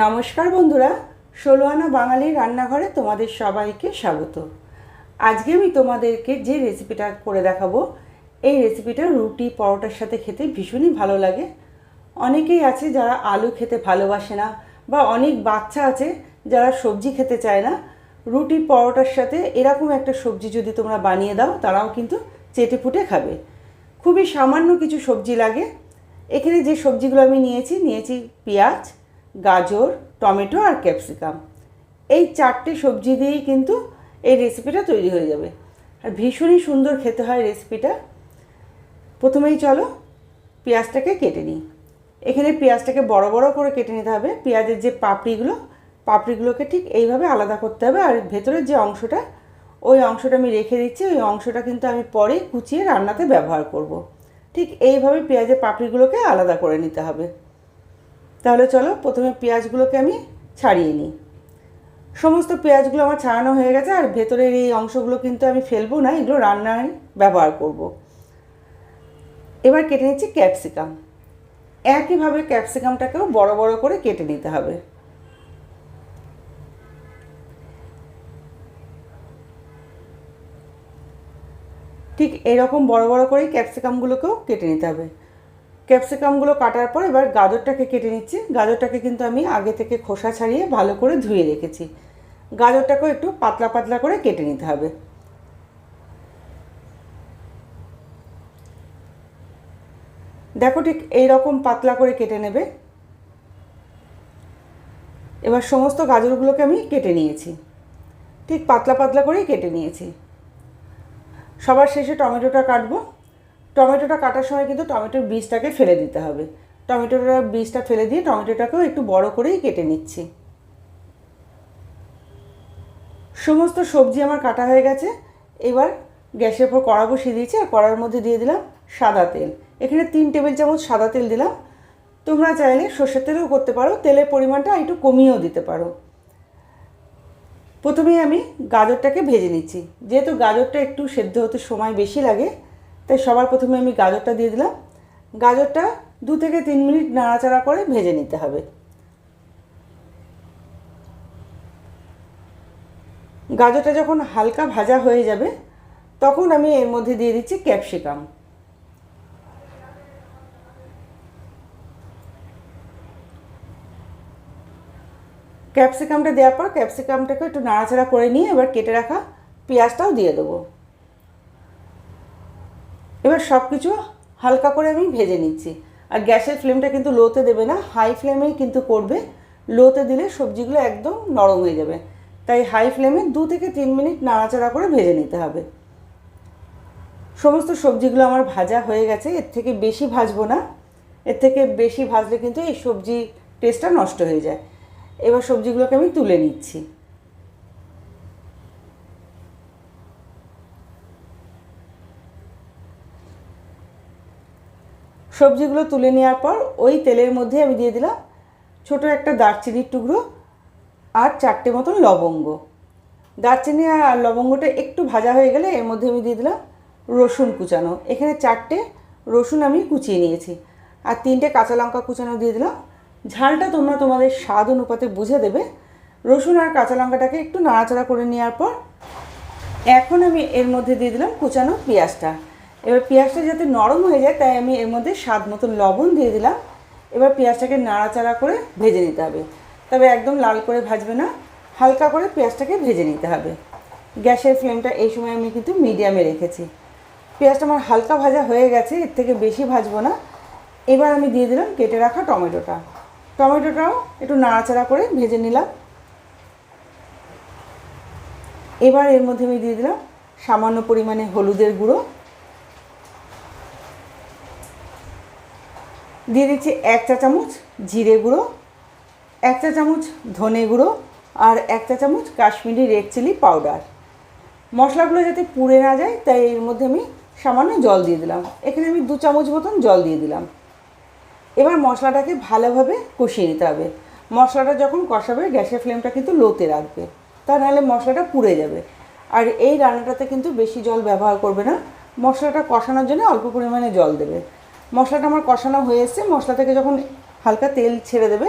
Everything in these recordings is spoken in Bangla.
নমস্কার বন্ধুরা ষোলো আনা বাঙালির রান্নাঘরে তোমাদের সবাইকে স্বাগত। আজকে আমি তোমাদেরকে যে রেসিপিটা করে দেখাবো, এই রেসিপিটা রুটি পরোটার সাথে খেতে ভীষণই ভালো লাগে। অনেকেই আছে যারা আলু খেতে ভালোবাসে না, বা অনেক বাচ্চা আছে যারা সবজি খেতে চায় না। রুটি পরোটার সাথে এরকম একটা সবজি যদি তোমরা বানিয়ে দাও, তারাও কিন্তু চেটে ফুটে খাবে। খুবই সামান্য কিছু সবজি লাগে। এখানে যে সবজিগুলো আমি নিয়েছি নিয়েছি পেঁয়াজ গাজর, টমেটো আর ক্যাপসিকাম। এই চারটে সবজি দিয়েই কিন্তু এই রেসিপিটা তৈরি হয়ে যাবে। আর ভীষণই সুন্দর খেতে হয় রেসিপিটা প্রথমেই চলো পেঁয়াজটাকে কেটে নিই। এখানে পেঁয়াজটাকে বড় বড় করে কেটে নিতে হবে। পেঁয়াজের যে পাপড়িগুলো, পাপড়িগুলোকে ঠিক এইভাবে আলাদা করতে হবে। আর ভেতরের যে অংশটা, ওই অংশটা আমি রেখে দিচ্ছি। ওই অংশটা কিন্তু আমি পরে কুচিয়ে রান্নাতে ব্যবহার করব। ঠিক এইভাবে পেঁয়াজের পাপড়িগুলোকে আলাদা করে নিতে হবে। তাহলে চলো প্রথমে পেঁয়াজগুলোকে আমি ছাড়িয়ে নিই। সমস্ত পেঁয়াজগুলো আমার ছাড়ানো হয়ে গেছে আর ভেতরের এই অংশগুলো কিন্তু আমি ফেলব না, এগুলো রান্নায় ব্যবহার করব। এবার কেটে নিচ্ছি ক্যাপসিকাম। একইভাবে ক্যাপসিকামটাকেও বড় বড় করে কেটে নিতে হবে। ঠিক এরকম বড় বড় করেই ক্যাপসিকামগুলোকেও কেটে নিতে হবে। ক্যাপসিকামগুলো কাটার পর এবার গাজরটাকে কেটে নিচ্ছি। গাজরটাকে কিন্তু আমি আগে থেকে খোসা ছাড়িয়ে ভালো করে ধুয়ে রেখেছি। গাজরটাকেও একটু পাতলা পাতলা করে কেটে নিতে হবে। দেখো ঠিক এই রকম পাতলা করে কেটে নেবে। এবার সমস্ত গাজরগুলোকে আমি কেটে নিয়েছি। ঠিক পাতলা পাতলা করেই কেটে নিয়েছি। সবার শেষে টমেটোটা কাটবো। টমেটোটা কাটার সময় কিন্তু টমেটোর বীজটাকে ফেলে দিতে হবে। টমেটোটার বীজটা ফেলে দিয়ে টমেটোটাকেও একটু বড় করেই কেটে নিচ্ছি। সমস্ত সবজি আমার কাটা হয়ে গেছে। এবার গ্যাসের উপর কড়া বসিয়ে দিয়েছি আর কড়ার মধ্যে দিয়ে দিলাম সাদা তেল। এখানে তিন টেবিল চামচ সাদা তেল দিলাম। তোমরা চাইলে সর্ষের তেলেও করতে পারো, তেলের পরিমাণটা একটু কমিয়েও দিতে পারো। প্রথমেই আমি গাজরটাকে ভেজে নিচ্ছি। যেহেতু গাজরটা একটু সেদ্ধ হতে সময় বেশি লাগে তাই সবার প্রথমে আমি গাজরটা দিয়ে দিলাম। গাজরটা দু থেকে তিন মিনিট নাড়াচাড়া করে ভেজে নিতে হবে। গাজরটা যখন হালকা ভাজা হয়ে যাবে, তখন আমি এর মধ্যে দিয়ে দিচ্ছি ক্যাপসিকাম। ক্যাপসিকামটা দেওয়ার পর ক্যাপসিকামটাকে একটু নাড়াচাড়া করে নিয়ে এবার কেটে রাখা পেঁয়াজটাও দিয়ে দেবো। এবার সব কিছু হালকা করে আমি ভেজে নিচ্ছি। আর গ্যাসের ফ্লেমটা কিন্তু লোতে দেবে না, হাই ফ্লেমেই কিন্তু করবে। লোতে দিলে সবজিগুলো একদম নরম হয়ে যাবে। তাই হাই ফ্লেমে দু থেকে তিন মিনিট নাড়াচাড়া করে ভেজে নিতে হবে। সমস্ত সবজিগুলো আমার ভাজা হয়ে গেছে, এর থেকে বেশি ভাজবো না। এর থেকে বেশি ভাজলে কিন্তু এই সবজি টেস্টটা নষ্ট হয়ে যায়। এবার সবজিগুলোকে আমি তুলে নিচ্ছি। সবজিগুলো তুলে নেওয়ার পর ওই তেলের মধ্যে আমি দিয়ে দিলাম ছোট একটা দারচিনির টুকরো আর চারটে মতন লবঙ্গ। দারচিনি আর লবঙ্গটা একটু ভাজা হয়ে গেলে এর মধ্যে আমি দিয়ে দিলাম রসুন কুচানো। এখানে চারটে রসুন আমি কুচিয়ে নিয়েছি আর তিনটে কাঁচা লঙ্কা কুচানো দিয়ে দিলাম। ঝালটা তোমরা তোমাদের স্বাদ অনুপাতে বুঝে দেবে। রসুন আর কাঁচা লঙ্কাটাকে একটু নাড়াচাড়া করে নেওয়ার পর এখন আমি এর মধ্যে দিয়ে দিলাম কুচানো পেঁয়াজটা। এবার পেঁয়াজটা যাতে নরম হয়ে যায়, তাই আমি এর মধ্যে স্বাদ মতো লবণ দিয়ে দিলাম। এবার পেঁয়াজটাকে নাড়াচাড়া করে ভেজে নিতে হবে। তবে একদম লাল করে ভাজবে না, হালকা করে পেঁয়াজটাকে ভেজে নিতে হবে। গ্যাসের ফ্লেমটা এই সময় আমি কিন্তু মিডিয়ামে রেখেছি। পেঁয়াজটা আমার হালকা ভাজা হয়ে গেছে, এর থেকে বেশি ভাজবো না। এবার আমি দিয়ে দিলাম কেটে রাখা টমেটোটা। টমেটোটাও একটু নাড়াচাড়া করে ভেজে নিলাম। এবার এর মধ্যে আমি দিয়ে দিলাম সামান্য পরিমাণে হলুদের গুঁড়ো। দিয়ে দিচ্ছি এক চা চামচ জিরে গুঁড়ো, এক চা চামচ ধনে গুঁড়ো আর এক চা চামচ কাশ্মীরি রেড চিলি পাউডার। মশলাগুলো যাতে পুড়ে না যায়, তাই এর মধ্যে আমি সামান্য জল দিয়ে দিলাম। এখানে আমি দু চামচ মতন জল দিয়ে দিলাম। এবার মশলাটাকে ভালোভাবে কষিয়ে নিতে হবে। মশলাটা যখন কষাবে, গ্যাসের ফ্লেমটা কিন্তু লোতে রাখবে। তা নাহলে মশলাটা পুড়ে যাবে। আর এই রান্নাটাতে কিন্তু বেশি জল ব্যবহার করবে না। মশলাটা কষানোর জন্য অল্প পরিমাণে জল দেবে। মশলাটা আমার কষানো হয়ে এসছে মশলা থেকে যখন হালকা তেল ছেড়ে দেবে,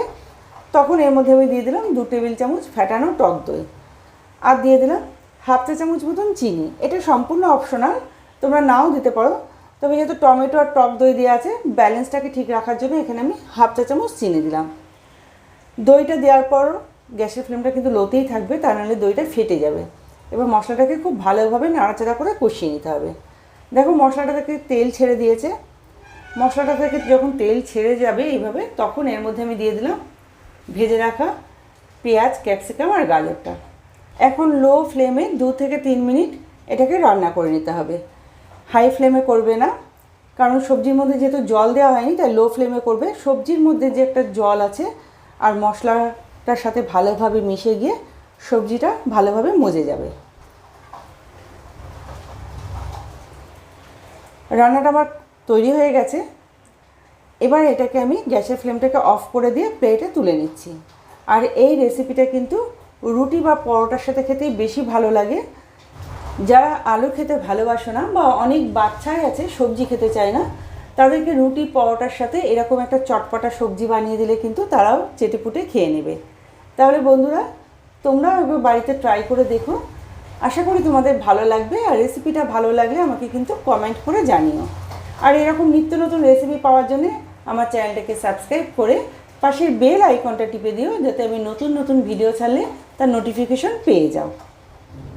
তখন এর মধ্যে আমি দিয়ে দিলাম দু টেবিল চামচ ফ্যাটানো টক দই। আর দিয়ে দিলাম হাফ চা চামচ মতন চিনি। এটা সম্পূর্ণ অপশনাল তোমরা নাও দিতে পারো। তবে যেহেতু টমেটো আর টক দই দেওয়া আছে, ব্যালেন্সটাকে ঠিক রাখার জন্য এখানে আমি হাফ চা চামচ চিনি দিলাম। দইটা দেওয়ার পর গ্যাসের ফ্লেমটা কিন্তু লোতেই থাকবে, তা নাহলে দইটা ফেটে যাবে। এবার মশলাটাকে খুব ভালোভাবে নাড়াচাড়া করে কষিয়ে নিতে হবে। দেখো মশলাটা তেল ছেড়ে দিয়েছে। মশলাটা থেকে যখন তেল ছেড়ে যাবে এইভাবে, তখন এর মধ্যে আমি দিয়ে দিলাম ভেজে রাখা পেঁয়াজ, ক্যাপসিকাম আর গাজরটা। এখন লো ফ্লেমে দু থেকে তিন মিনিট এটাকে রান্না করে নিতে হবে। হাই ফ্লেমে করবে না, কারণ সবজির মধ্যে যেহেতু জল দেওয়া হয়নি, তাই লো ফ্লেমে করবে। সবজির মধ্যে যে একটা জল আছে আর মশলাটার সাথে ভালোভাবে মিশে গিয়ে সবজিটা ভালোভাবে মজে যাবে। রান্নাটা আমার তৈরি হয়ে গেছে। এবার এটাকে আমি গ্যাসের ফ্লেমটাকে অফ করে দিয়ে প্লেটে তুলে নিচ্ছি। আর এই রেসিপিটা কিন্তু রুটি বা পরোটার সাথে খেতেই বেশি ভালো লাগে। যারা আলু খেতে ভালোবাসো না বা অনেক বাচ্চাই আছে, সবজি খেতে চায় না, তাদেরকে রুটি, পরোটার সাথে এরকম একটা চটপটা সবজি বানিয়ে দিলে কিন্তু তারাও চেটেপুটে খেয়ে নেবে। তাহলে বন্ধুরা, তোমরাও একবার বাড়িতে ট্রাই করে দেখো। আশা করি তোমাদের ভালো লাগবে আর রেসিপিটা ভালো লাগলে আমাকে কিন্তু কমেন্ট করে জানিও। আর এরকম নিত্য নতুন রেসিপি পাওয়ার জন্য আমার চ্যানেলটাকে সাবস্ক্রাইব করে পাশের বেল আইকনটা টিপে দিও, যাতে আমি নতুন নতুন ভিডিও ছাড়লে তার নোটিফিকেশন পেয়ে যাও।